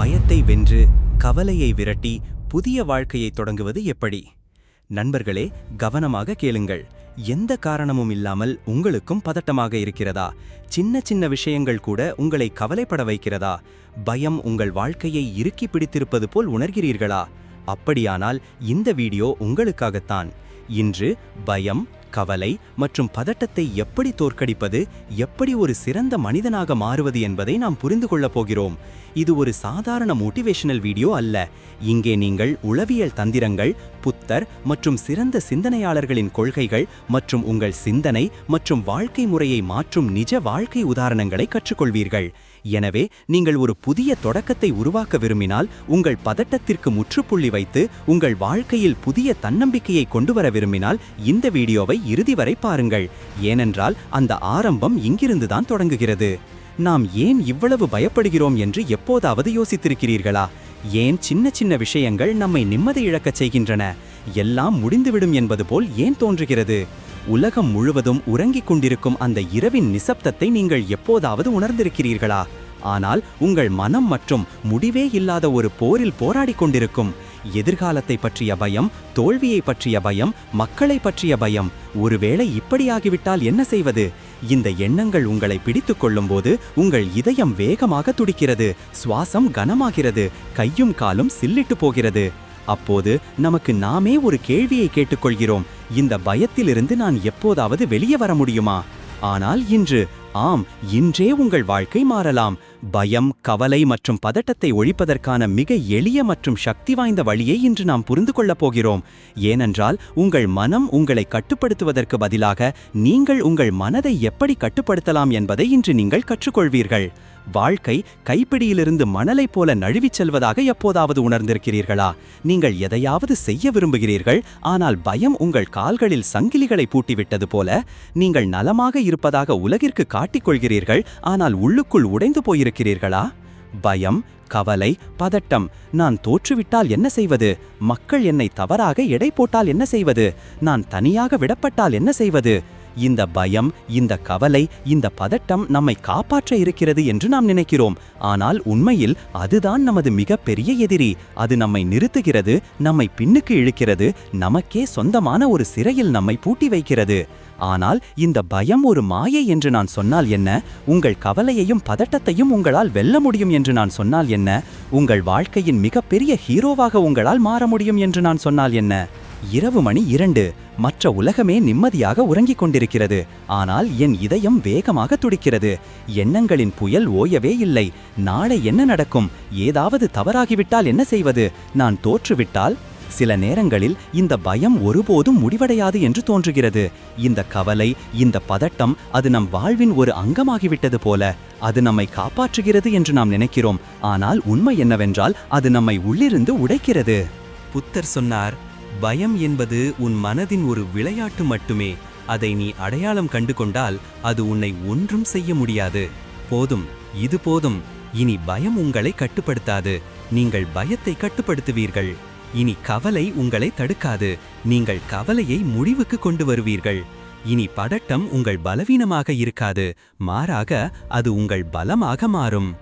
பயத்தை வென்று கவலையை விரட்டி புதிய வாழ்க்கையை தொடங்குவது எப்படி? நண்பர்களே கவனமாக கேளுங்கள். எந்த காரணமும் இல்லாமல் உங்களுக்கும் பதட்டமாக இருக்கிறதா? சின்ன சின்ன விஷயங்கள் கூட உங்களை கவலைப்பட வைக்கிறதா? பயம் உங்கள் வாழ்க்கையை இறுக்கி பிடித்திருப்பது போல் உணர்கிறீர்களா? அப்படியானால் இந்த வீடியோ உங்களுக்காகத்தான். இன்று பயம் கவலை மற்றும் பதட்டத்தை எப்படி தோற்கடிப்பது எப்படி ஒரு சிறந்த மனிதனாக மாறுவது என்பதை நாம் புரிந்து கொள்ளப் போகிறோம். இது ஒரு சாதாரண மோட்டிவேஷனல் வீடியோ அல்ல. இங்கே நீங்கள் உளவியல் தந்திரங்கள் புத்தர் மற்றும் சிறந்த சிந்தனையாளர்களின் கொள்கைகள் மற்றும் உங்கள் சிந்தனை மற்றும் வாழ்க்கை முறையை மாற்றும் நிஜ வாழ்க்கை உதாரணங்களை கற்றுக்கொள்வீர்கள். எனவே நீங்கள் ஒரு புதிய தொடக்கத்தை உருவாக்க விரும்பினால் உங்கள் பதட்டத்திற்கு முற்றுப்புள்ளி வைத்து உங்கள் வாழ்க்கையில் புதிய தன்னம்பிக்கையை கொண்டு வர விரும்பினால் இந்த வீடியோவை இறுதி வரை பாருங்கள். ஏனென்றால் அந்த ஆரம்பம் இங்கிருந்துதான் தொடங்குகிறது. நாம் ஏன் இவ்வளவு பயப்படுகிறோம் என்று எப்போதாவது யோசித்திருக்கிறீர்களா? ஏன் சின்ன சின்ன விஷயங்கள் நம்மை நிம்மதி இழக்கச் செய்கின்றன? எல்லாம் முடிந்துவிடும் என்பது போல் ஏன் தோன்றுகிறது? உலகம் முழுவதும் உறங்கிக் கொண்டிருக்கும் அந்த இரவின் நிசப்தத்தை நீங்கள் எப்போதாவது உணர்ந்திருக்கிறீர்களா? ஆனால் உங்கள் மனம் மற்றும் முடிவே இல்லாத ஒரு போரில் போராடிக் கொண்டிருக்கும். எதிர்காலத்தை பற்றிய பயம் தோல்வியை பற்றிய பயம் மக்களை பற்றிய பயம். ஒருவேளை இப்படியாகிவிட்டால் என்ன செய்வது? இந்த எண்ணங்கள் உங்களை பிடித்துக் கொள்ளும்போது உங்கள் இதயம் வேகமாக துடிக்கிறது சுவாசம் கனமாகிறது கையும் காலும் சில்லிட்டு போகிறது. அப்போது நமக்கு நாமே ஒரு கேள்வியை கேட்டுக்கொள்கிறோம். இந்த பயத்திலிருந்து நான் எப்போதாவது வெளியே வர முடியுமா? ஆனால் இன்று ஆம் இன்றே உங்கள் வாழ்க்கை மாறலாம். பயம் கவலை மற்றும் பதட்டத்தை ஒழிப்பதற்கான மிக எளிய மற்றும் சக்தி வாய்ந்த வழியை இன்று நாம் புரிந்து கொள்ளப் போகிறோம். ஏனென்றால் உங்கள் மனம் உங்களை கட்டுப்படுத்துவதற்கு பதிலாக நீங்கள் உங்கள் மனதை எப்படி கட்டுப்படுத்தலாம் என்பதை இன்று நீங்கள் கற்றுக்கொள்வீர்கள். வாழ்க்கை கைப்பிடியிலிருந்து மணலைப் போல நழுவிச் செல்வதாக எப்போதாவது உணர்ந்திருக்கிறீர்களா? நீங்கள் எதையாவது செய்ய விரும்புகிறீர்கள் ஆனால் பயம் உங்கள் கால்களில் சங்கிலிகளை பூட்டிவிட்டது போல நீங்கள் நலமாக இருப்பதாக உலகிற்கு காட்டிக்கொள்கிறீர்கள் ஆனால் உள்ளுக்குள் உடைந்து கொண்டிருக்கிறீர்களா? பயம் கவலை பதட்டம். நான் தோற்றுவிட்டால் என்ன செய்வது? மக்கள் என்னை தவறாக எடை போட்டால் என்ன செய்வது? நான் தனியாக விடப்பட்டால் என்ன செய்வது? இந்த பயம் இந்த கவலை இந்த பதட்டம் நம்மை காப்பாற்ற இருக்கிறது என்று நாம் நினைக்கிறோம். ஆனால் உண்மையில் அதுதான் நமது மிகப்பெரிய எதிரி. அது நம்மை நிறுத்துகிறது நம்மை பின்னுக்கு இழுக்கிறது நமக்கே சொந்தமான ஒரு சிறையில் நம்மை பூட்டி வைக்கிறது. ஆனால் இந்த பயம் ஒரு மாயை என்று நான் சொன்னால் என்ன? உங்கள் கவலையையும் பதட்டத்தையும் உங்களால் வெல்ல முடியும் என்று நான் சொன்னால் என்ன? உங்கள் வாழ்க்கையின் மிகப்பெரிய ஹீரோவாக உங்களால் மாற முடியும் என்று நான் சொன்னால் என்ன? இரவு மணி இரண்டு. மற்ற உலகமே நிம்மதியாக உறங்கிக் கொண்டிருக்கிறது. ஆனால் என் இதயம் வேகமாக துடிக்கிறது. எண்ணங்களின் புயல் ஓயவே இல்லை. நாளை என்ன நடக்கும்? ஏதாவது தவறாகிவிட்டால் என்ன செய்வது? நான் தோற்றுவிட்டால்? சில நேரங்களில் இந்த பயம் ஒருபோதும் முடிவடையாது என்று தோன்றுகிறது. இந்த கவலை இந்த பதட்டம் அது நம் வாழ்வின் ஒரு அங்கமாகிவிட்டது போல. அது நம்மை காப்பாற்றுகிறது என்று நாம் நினைக்கிறோம். ஆனால் உண்மை என்னவென்றால் அது நம்மை உள்ளிருந்து உடைக்கிறது. புத்தர் சொன்னார் பயம் என்பது உன் மனதின் ஒரு விளையாட்டு மட்டுமே. அதை நீ அடையாளம் கண்டு கொண்டால் அது உன்னை ஒன்றும் செய்ய முடியாது. போதும் இது போதும். இனி பயம் உங்களை கட்டுப்படுத்தாது. நீங்கள் பயத்தை கட்டுப்படுத்துவீர்கள். இனி கவலை உங்களை தடுக்காது. நீங்கள் கவலையை முடிவுக்கு கொண்டு வருவீர்கள். இனி பதட்டம் உங்கள் பலவீனமாக இருக்காது. மாறாக அது உங்கள் பலமாக மாறும்.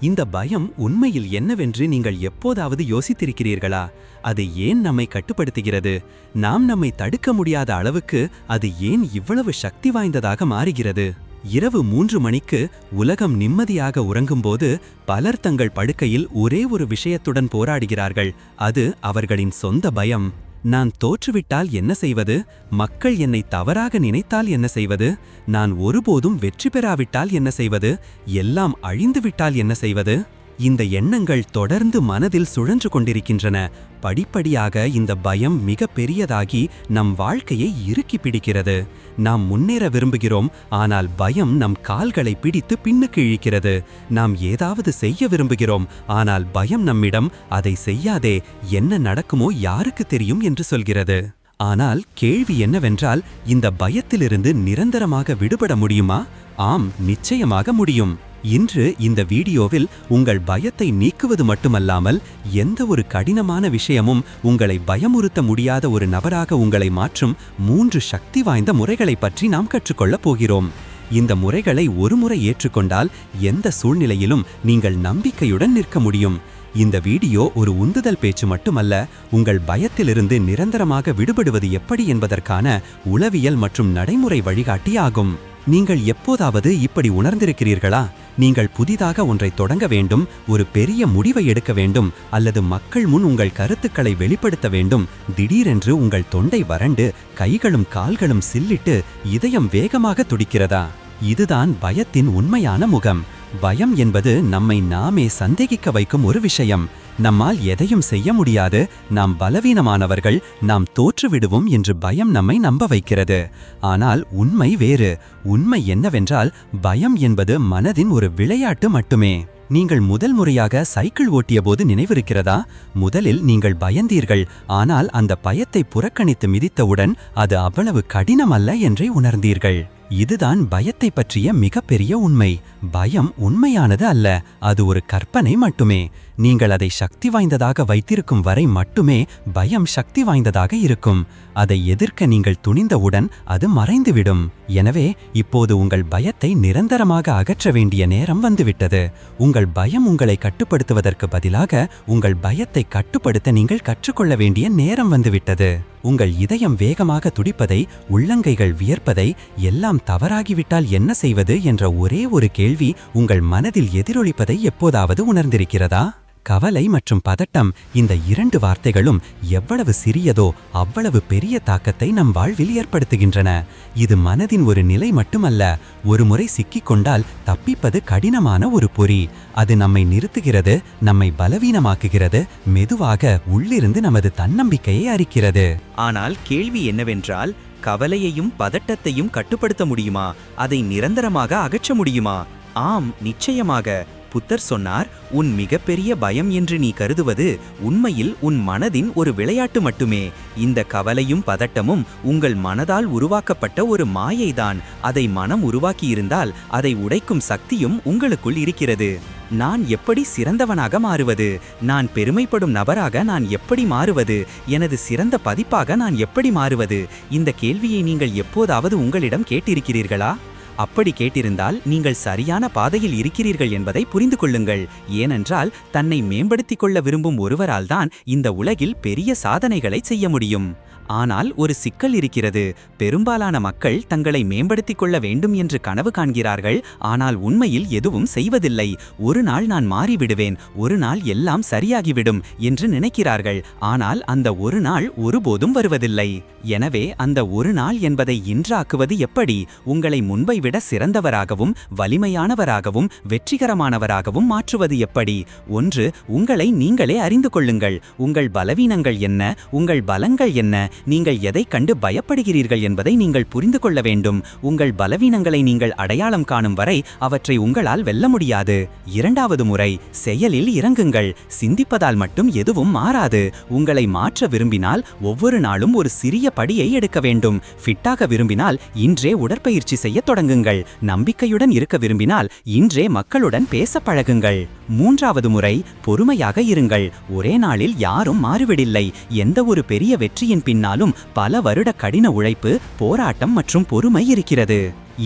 இந்த பயம் உண்மையில் என்னவென்று நீங்கள் எப்போதாவது யோசித்திருக்கிறீர்களா? அது ஏன் நம்மை கட்டுப்படுத்துகிறது? நாம் நம்மை தடுக்க முடியாத அளவுக்கு அது ஏன் இவ்வளவு சக்தி வாய்ந்ததாக மாறுகிறது? இரவு மூன்று மணிக்கு உலகம் நிம்மதியாக உறங்கும்போது பலர் தங்கள் படுக்கையில் ஒரே ஒரு விஷயத்துடன் போராடுகிறார்கள். அது அவர்களின் சொந்த பயம். நான் தோற்றுவிட்டால் என்ன செய்வது? மக்கள் என்னை தவறாக நினைத்தால் என்ன செய்வது? நான் ஒருபோதும் வெற்றி பெறாவிட்டால் என்ன செய்வது? எல்லாம் அழிந்துவிட்டால் என்ன செய்வது? இந்த எண்ணங்கள் தொடர்ந்து மனதில் சுழன்று கொண்டிருக்கின்றன. படிப்படியாக இந்த பயம் மிக பெரியதாகி நம் வாழ்க்கையை இறுக்கி பிடிக்கிறது. நாம் முன்னேற விரும்புகிறோம் ஆனால் பயம் நம் கால்களை பிடித்து பின்னுக்கு இழுக்கிறது. நாம் ஏதாவது செய்ய விரும்புகிறோம் ஆனால் பயம் நம்மிடம் அதை செய்யாதே என்ன நடக்குமோ யாருக்கு தெரியும்? என்று சொல்கிறது. ஆனால் கேள்வி என்னவென்றால் இந்த பயத்திலிருந்து நிரந்தரமாக விடுபட முடியுமா? ஆம் நிச்சயமாக முடியும். இன்று இந்த வீடியோவில் உங்கள் பயத்தை நீக்குவது மட்டுமல்லாமல் எந்த ஒரு கடினமான விஷயமும் உங்களை பயமுறுத்த முடியாத ஒரு நபராக உங்களை மாற்றும் மூன்று சக்தி வாய்ந்த முறைகளை பற்றி நாம் கற்றுக்கொள்ளப் போகிறோம். இந்த முறைகளை ஒருமுறை ஏற்றுக்கொண்டால் எந்த சூழ்நிலையிலும் நீங்கள் நம்பிக்கையுடன் நிற்க முடியும். இந்த வீடியோ ஒரு உந்துதல் பேச்சு மட்டுமல்ல உங்கள் பயத்திலிருந்து நிரந்தரமாக விடுபடுவது எப்படி என்பதற்கான உளவியல் மற்றும் நடைமுறை வழிகாட்டி ஆகும் நீங்கள் எப்போதாவது இப்படி உணர்ந்திருக்கிறீர்களா? நீங்கள் புதிதாக ஒன்றை தொடங்க வேண்டும் ஒரு பெரிய முடிவை எடுக்க வேண்டும் அல்லது மக்கள் முன் உங்கள் கருத்துக்களை வெளிப்படுத்த வேண்டும். திடீரென்று உங்கள் தொண்டை வறண்டு கைகளும் கால்களும் சில்லிட்டு இதயம் வேகமாக துடிக்கிறதா? இதுதான் பயத்தின் உண்மையான முகம். பயம் என்பது நம்மை நாமே சந்தேகிக்க வைக்கும் ஒரு விஷயம். நம்மால் எதையும் செய்ய முடியாது. நாம் பலவீனமானவர்கள். நாம் தோற்றுவிடுவோம் என்று பயம் நம்மை நம்ப வைக்கிறது. ஆனால் உண்மை வேறு. உண்மை என்னவென்றால் பயம் என்பது மனதின் ஒரு விளையாட்டு மட்டுமே. நீங்கள் முதல் முறையாக சைக்கிள் ஓட்டியபோது நினைவிருக்கிறதா? முதலில் நீங்கள் பயந்தீர்கள். ஆனால் அந்த பயத்தை புறக்கணித்து மிதித்தவுடன் அது அவ்வளவு கடினமல்ல என்றே உணர்ந்தீர்கள். இதுதான் பயத்தை பற்றிய மிகப்பெரிய உண்மை. பயம் உண்மையானது அல்ல அது ஒரு கற்பனை மட்டுமே. நீங்கள் அதை சக்தி வாய்ந்ததாக வைத்திருக்கும் வரை மட்டுமே பயம் சக்தி வாய்ந்ததாக இருக்கும். அதை எதிர்க்க நீங்கள் துணிந்தவுடன் அது மறைந்துவிடும். எனவே இப்போது உங்கள் பயத்தை நிரந்தரமாக அகற்ற வேண்டிய நேரம் வந்துவிட்டது. உங்கள் பயம் உங்களை கட்டுப்படுத்துவதற்கு பதிலாக உங்கள் பயத்தை கட்டுப்படுத்த நீங்கள் கற்றுக்கொள்ள வேண்டிய நேரம் வந்துவிட்டது. உங்கள் இதயம் வேகமாக துடிப்பதை உள்ளங்கைகள் வியர்ப்பதை எல்லாம் தவறாகிவிட்டால் என்ன செய்வது என்ற ஒரே ஒரு கேள்வி உங்கள் மனதில் எதிரொலிப்பதை எப்போதாவது உணர்ந்திருக்கிறதா? கவலை மற்றும் பதட்டம் இந்த இரண்டு வார்த்தைகளும் எவ்வளவு சிறியதோ அவ்வளவு பெரிய தாக்கத்தை நம் வாழ்வில் ஏற்படுத்துகின்றன. இது மனதின் ஒரு நிலை மட்டுமல்ல ஒரு முறை சிக்கிக்கொண்டால் தப்பிப்பது கடினமான ஒரு பொறி. அது நம்மை நிறுத்துகிறது நம்மை பலவீனமாக்குகிறது மெதுவாக உள்ளிருந்து நமது தன்னம்பிக்கையை அரிக்கிறது. ஆனால் கேள்வி என்னவென்றால் கவலையையும் பதட்டத்தையும் கட்டுப்படுத்த முடியுமா? அதை நிரந்தரமாக அகற்ற முடியுமா? ஆம் நிச்சயமாக புத்தர் சொன்னார் உன் மிகப்பெரிய பயம் என்று நீ கருதுவது உண்மையில் உன் மனதின் ஒரு விளையாட்டு மட்டுமே. இந்த கவலையும் பதட்டமும் உங்கள் மனதால் உருவாக்கப்பட்ட ஒரு மாயைதான். அதை மனம் உருவாக்கியிருந்தால் அதை உடைக்கும் சக்தியும் உங்களுக்குள் இருக்கிறது. நான் எப்படி சிறந்தவனாக மாறுவது? நான் பெருமைப்படும் நபராக நான் எப்படி மாறுவது? எனது சிறந்த பதிப்பாக நான் எப்படி மாறுவது? இந்த கேள்வியை நீங்கள் எப்போதாவது உங்களிடம் கேட்டிருக்கிறீர்களா? அப்படி கேட்டிருந்தால் நீங்கள் சரியான பாதையில் இருக்கிறீர்கள் என்பதை புரிந்து கொள்ளுங்கள். ஏனென்றால் தன்னை மேம்படுத்திக் கொள்ள விரும்பும் ஒருவரால்தான் இந்த உலகில் பெரிய சாதனைகளை செய்ய முடியும். ஆனால் ஒரு சிக்கல் இருக்கிறது. பெரும்பாலான மக்கள் தங்களை மேம்படுத்திக் கொள்ள வேண்டும் என்று கனவு காண்கிறார்கள். ஆனால் உண்மையில் எதுவும் செய்வதில்லை. ஒரு நாள் நான் மாறிவிடுவேன். ஒரு நாள் எல்லாம் சரியாகிவிடும் என்று நினைக்கிறார்கள். ஆனால் அந்த ஒரு நாள் ஒருபோதும் வருவதில்லை. எனவே அந்த ஒரு நாள் என்பதை இன்றாக்குவது எப்படி? உங்களை முன்பை விட சிறந்தவராகவும் வலிமையானவராகவும் வெற்றிகரமானவராகவும் மாற்றுவது எப்படி? ஒன்று உங்களை நீங்களே அறிந்து கொள்ளுங்கள். உங்கள் பலவீனங்கள் என்ன? உங்கள் பலங்கள் என்ன? நீங்கள் எதை கண்டு பயப்படுகிறீர்கள் என்பதை நீங்கள் புரிந்து கொள்ள வேண்டும். உங்கள் பலவீனங்களை நீங்கள் அடையாளம் காணும் வரை அவற்றை உங்களால் வெல்ல முடியாது. இரண்டாவது முறை செயலில் இறங்குங்கள். சிந்திப்பதால் மட்டும் எதுவும் மாறாது. உங்களை மாற்ற விரும்பினால் ஒவ்வொரு நாளும் ஒரு சிறிய படியை எடுக்க வேண்டும். ஃபிட்டாக விரும்பினால் இன்றே உடற்பயிற்சி செய்ய தொடங்குங்கள். நம்பிக்கையுடன் இருக்க விரும்பினால் இன்றே மக்களுடன் பேச பழகுங்கள். மூன்றாவது முறை பொறுமையாக இருங்கள். ஒரே நாளில் யாரும் மாறுவிடில்லை. எந்த ஒரு பெரிய வெற்றியின் பின்னாலும் பல வருட கடின உழைப்பு போராட்டம் மற்றும் பொறுமை இருக்கிறது.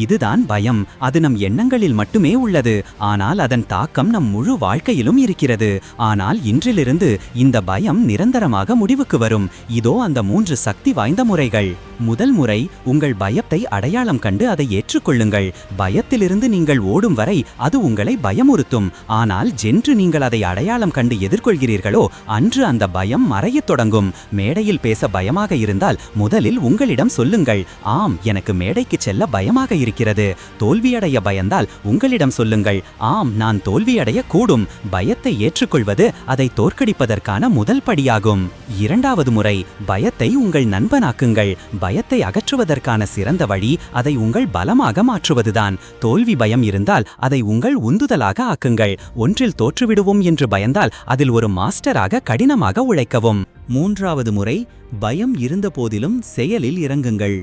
இதுதான் பயம். அது நம் எண்ணங்களில் மட்டுமே உள்ளது. ஆனால் அதன் தாக்கம் நம் முழு வாழ்க்கையிலும் இருக்கிறது. ஆனால் இன்றிலிருந்து இந்த பயம் நிரந்தரமாக முடிவுக்கு வரும். இதோ அந்த மூன்று சக்தி வாய்ந்த முறைகள். முதல் முறை உங்கள் பயத்தை அடையாளம் கண்டு அதை ஏற்றுக்கொள்ளுங்கள். பயத்திலிருந்து நீங்கள் ஓடும் வரை அது உங்களை பயமுறுத்தும். ஆனால் ஜென்று நீங்கள் அதை அடையாளம் கண்டு எதிர்கொள்கிறீர்களோ அன்று அந்த பயம் மறையத் தொடங்கும். மேடையில் பேச பயமாக இருந்தால் முதலில் உங்களிடம் சொல்லுங்கள் ஆம் எனக்கு மேடைக்கு செல்ல பயமாக இருக்கிறது தோல்வியடைய பயந்தால் உங்களிடம் சொல்லுங்கள். ஆம் நான் தோல்வியடைய கூடும் பயத்தை ஏற்றுக்கொள்வது அதை தோற்கடிப்பதற்கான முதல் படியாகும். இரண்டாவது முறை பயத்தை உங்கள் நண்பனாக்குங்கள். பயத்தை அகற்றுவதற்கான சிறந்த வழி அதை உங்கள் பலமாக மாற்றுவதுதான். தோல்வி பயம் இருந்தால் அதை உங்கள் உந்துதலாக ஆக்குங்கள். ஒன்றில் தோற்றுவிடுவோம் என்று பயந்தால் அதில் ஒரு மாஸ்டராக கடினமாக உழைக்கவும். மூன்றாவது முறை பயம் இருந்தபோதிலும் செயலில் இறங்குங்கள்.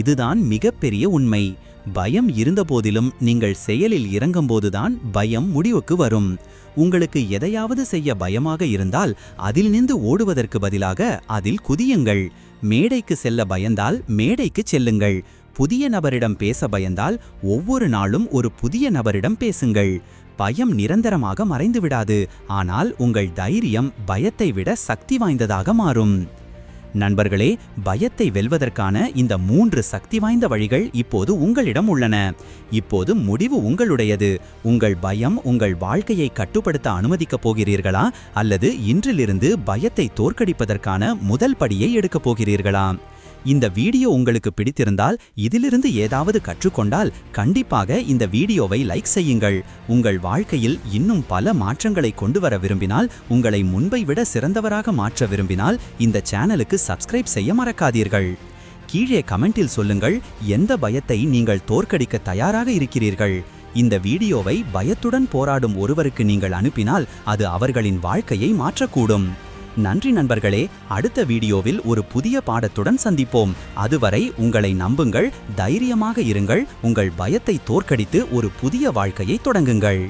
இதுதான் மிகப்பெரிய உண்மை. பயம் இருந்தபோதிலும் நீங்கள் செயலில் இறங்கும்போதுதான் பயம் முடிவுக்கு வரும். உங்களுக்கு எதையாவது செய்ய பயமாக இருந்தால் அதில் நின்று ஓடுவதற்கு பதிலாக அதில் குதியுங்கள். மேடைக்கு செல்ல பயந்தால் மேடைக்கு செல்லுங்கள். புதிய நபரிடம் பேச பயந்தால் ஒவ்வொரு நாளும் ஒரு புதிய நபரிடம் பேசுங்கள். பயம் நிரந்தரமாக மறைந்து விடாது ஆனால் உங்கள் தைரியம் பயத்தை விட சக்தி வாய்ந்ததாக மாறும். நண்பர்களே பயத்தை வெல்வதற்கான இந்த மூன்று சக்தி வாய்ந்த வழிகள் இப்போது உங்களிடம் உள்ளன. இப்போது முடிவு உங்களுடையது. உங்கள் பயம் உங்கள் வாழ்க்கையை கட்டுப்படுத்த அனுமதிக்கப் போகிறீர்களா? அல்லது இன்றிலிருந்து பயத்தை தோற்கடிப்பதற்கான முதல் படியை எடுக்கப் போகிறீர்களா? இந்த வீடியோ உங்களுக்கு பிடித்திருந்தால் இதிலிருந்து ஏதாவது கற்றுக்கொண்டால் கண்டிப்பாக இந்த வீடியோவை லைக் செய்யுங்கள். உங்கள் வாழ்க்கையில் இன்னும் பல மாற்றங்களை கொண்டு வர விரும்பினால் உங்களை முன்பை விட சிறந்தவராக மாற்ற விரும்பினால் இந்த சேனலுக்கு சப்ஸ்கிரைப் செய்ய மறக்காதீர்கள். கீழே கமெண்டில் சொல்லுங்கள் எந்த பயத்தை நீங்கள் தோற்கடிக்க தயாராக இருக்கிறீர்கள்? இந்த வீடியோவை பயத்துடன் போராடும் ஒருவருக்கு நீங்கள் அனுப்பினால் அது அவர்களின் வாழ்க்கையை மாற்றக்கூடும். நன்றி நண்பர்களே அடுத்த வீடியோவில் ஒரு புதிய பாடத்துடன் சந்திப்போம். அதுவரை உங்களை நம்புங்கள் தைரியமாக இருங்கள் உங்கள் பயத்தை தோற்கடித்து ஒரு புதிய வாழ்க்கையை தொடங்குங்கள்.